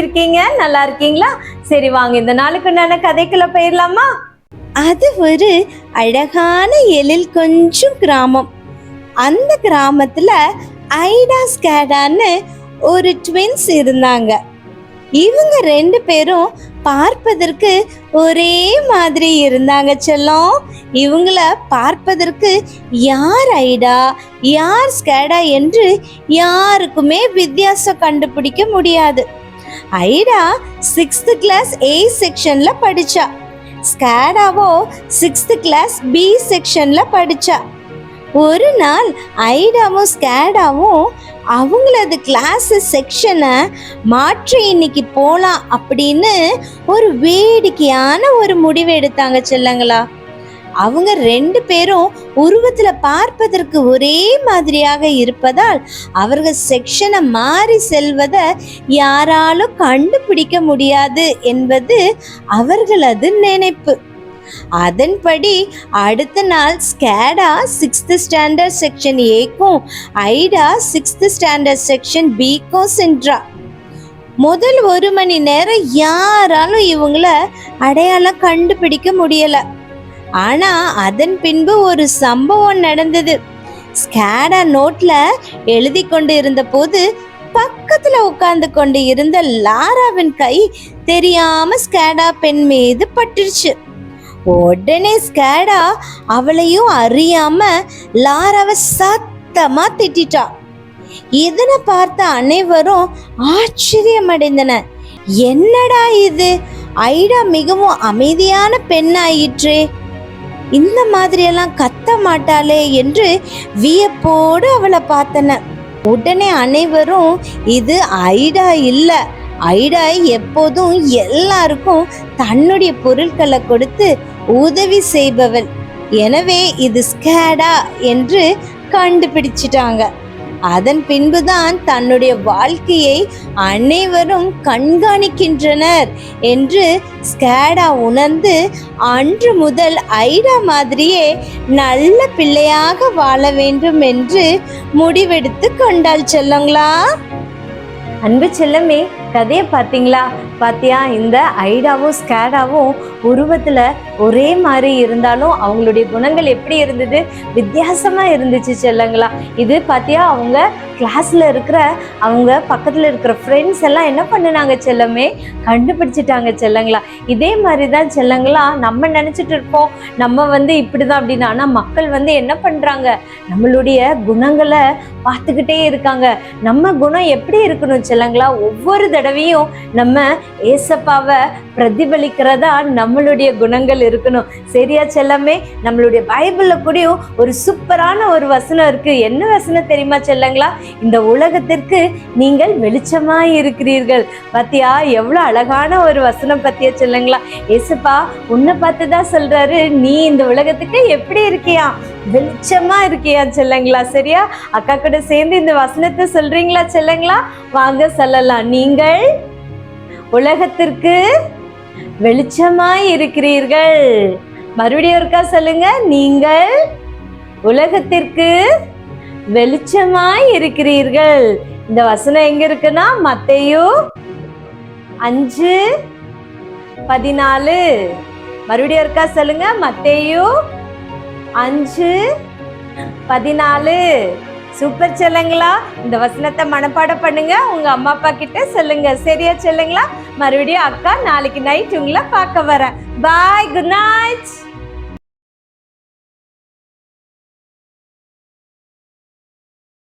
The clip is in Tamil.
இருக்கீங்க? நல்லா இருக்கீங்களா? சரி வாங்க. இந்த நாளுக்கு நான் கதைக்குள்ள போயிடலாமா? அது ஒரு அழகான எழில் கொஞ்சம் கிராமம். அந்த கிராமத்துல ஐடா ஸ்கேடான்னு ஒரு ட்வின்ஸ் இருந்தாங்க. இவங்க ரெண்டு பேரும் பார்ப்பதற்கு ஒரே மாதிரி இருந்தாங்க செல்லம். இவங்கள பார்ப்பதற்கு யார் ஐடா யார் ஸ்கேடா என்று யாருக்குமே வித்தியாசம் கண்டுபிடிக்க முடியாது. ஐடா சிக்ஸ்த் கிளாஸ் ஏ செக்ஷன்ல படிச்சா. ஸ்கேடாவோ சிக்ஸ்த் கிளாஸ் பி செக்ஷன்ல படிச்சா. ஒரு நாள் ஐடாவும் ஸ்கேடாவும் அவங்களது கிளாஸ் செக்ஷனை மாற்றி இன்னைக்கு போகலாம் அப்படின்னு ஒரு வேடிக்கையான ஒரு முடிவு எடுத்தாங்க செல்லங்களா. அவங்க ரெண்டு பேரும் உருவத்துல பார்ப்பதற்கு ஒரே மாதிரியாக இருப்பதால் அவர்கள் செக்ஷனை மாறி செல்வதை யாராலும் கண்டுபிடிக்க முடியாது என்பது அவர்களது நினைப்பு. அதன்படி அடுத்த நாள் ஸ்கேடா சிக்ஸ்த் ஸ்டாண்டர்ட் செக்ஷன் ஏக்கும் ஐடா சிக்ஸ்த் ஸ்டாண்டர்ட் செக்ஷன் பிக்கும் சென்றா. முதல் ஒரு மணி நேரம் யாராலும் இவங்கள அடையாளம் கண்டுபிடிக்க முடியலை. ஆனா அதன் பின்பு ஒரு சம்பவம் நடந்தது. ஸ்கேடா நோட்ல எழுதி கொண்டு இருந்த போது பக்கத்துல உட்கார்ந்து கொண்டு இருந்த லாராவின் கை தெரியாம ஸ்கேடா பெண் மீது பட்டுருச்சு. உடனே ஸ்கேடா அவளையும் அறியாம லாராவை சத்தமா திட்டா இதனை பார்த்த அனைவரும் ஆச்சரியமடைந்தனர் என்னடா இது? ஐடா மிகவும் அமைதியான பெண்ணாயிற்றே. இந்த மாதிரியெல்லாம் கத்த மாட்டாளே என்று வியப்போடு அவளை பார்த்தன. உடனே அனைவரும் இது ஐடா இல்லை. ஐடா எப்போதும் எல்லாருக்கும் தன்னுடைய பொருட்களை கொடுத்து உதவி செய்பவள். எனவே இது ஸ்கேடா என்று கண்டுபிடிச்சிட்டாங்க. அதன் பின்புதான் தன்னுடைய வாழ்க்கையை அனைவரும் கண்காணிக்கின்றனர் என்று ஸ்கேடா உணர்ந்து அன்று முதல் ஐடா மாதிரியே நல்ல பிள்ளையாக வாழ வேண்டும் என்று முடிவெடுத்து கொண்டாள் செல்லங்களா? அன்பு செல்லமே கதையை பார்த்தீங்களா? பார்த்தியா இந்த ஐடாவும் ஸ்கேடாவும் உருவத்தில் ஒரே மாதிரி இருந்தாலும் அவங்களுடைய குணங்கள் எப்படி இருந்தது? வித்தியாசமாக இருந்துச்சு செல்லங்களா. இது பார்த்தியா அவங்க கிளாஸில் இருக்கிற அவங்க பக்கத்தில் இருக்கிற ஃப்ரெண்ட்ஸ் எல்லாம் என்ன பண்ணுனாங்க செல்லமே? கண்டுபிடிச்சிட்டாங்க செல்லங்களா. இதே மாதிரி தான் செல்லங்களா நம்ம நினச்சிட்டு இருப்போம். நம்ம வந்து இப்படி தான் அப்படின்னு. ஆனால் மக்கள் வந்து என்ன பண்ணுறாங்க நம்மளுடைய குணங்களை பார்த்துக்கிட்டே இருக்காங்க. நம்ம குணம் எப்படி இருக்கணும் செல்லங்களா? ஒவ்வொரு தடவையும் நம்ம ஏசப்பாவை பிரதிபலிக்கிறதா நம்மளுடைய குணங்கள் இருக்கணும். சரியா செல்லமே? நம்மளுடைய பைபிள்ல கூடயும் ஒரு சூப்பரான ஒரு வசனம் இருக்கு. என்ன வசனம் தெரியுமா செல்லங்களா? இந்த உலகத்திற்கு நீங்கள் வெளிச்சமாய் இருக்கிறீர்கள். பாத்தியா எவ்வளவு அழகான ஒரு வசனம் பத்தியா செல்லுங்களா? ஏசப்பா உன்னை பார்த்து தான் சொல்றாரு. நீ இந்த உலகத்துக்கு எப்படி இருக்கியா? வெளிச்சமா இருக்கியா செல்லுங்களா? சரியா? அக்கா கூட சேர்ந்து இந்த வசனத்தை சொல்றீங்களா செல்லுங்களா? வாங்க சொல்லலாம். நீங்கள் உலகத்திற்கு வெளிச்சமாய் இருக்கிறீர்கள் மறுபடியும் இருக்கா சொல்லுங்க. நீங்கள் உலகத்திற்கு வெளிச்சமாய் இருக்கிறீர்கள் இந்த வசனம் எங்க இருக்குன்னா மத்தையும் அஞ்சு பதினாலு. மறுபடியும் இருக்கா சொல்லுங்க. மத்தையும் அஞ்சு பதினாலு. சூப்பர் செல்லுங்களா? இந்த வசனத்தை மனப்பாடம் பண்ணுங்க. உங்க அம்மா அப்பா கிட்ட சொல்லுங்க. சரியா செல்லுங்களா? மறுபடியும் அக்கா நாளைக்கு நைட் உங்களை பார்க்க வரேன். Bye good night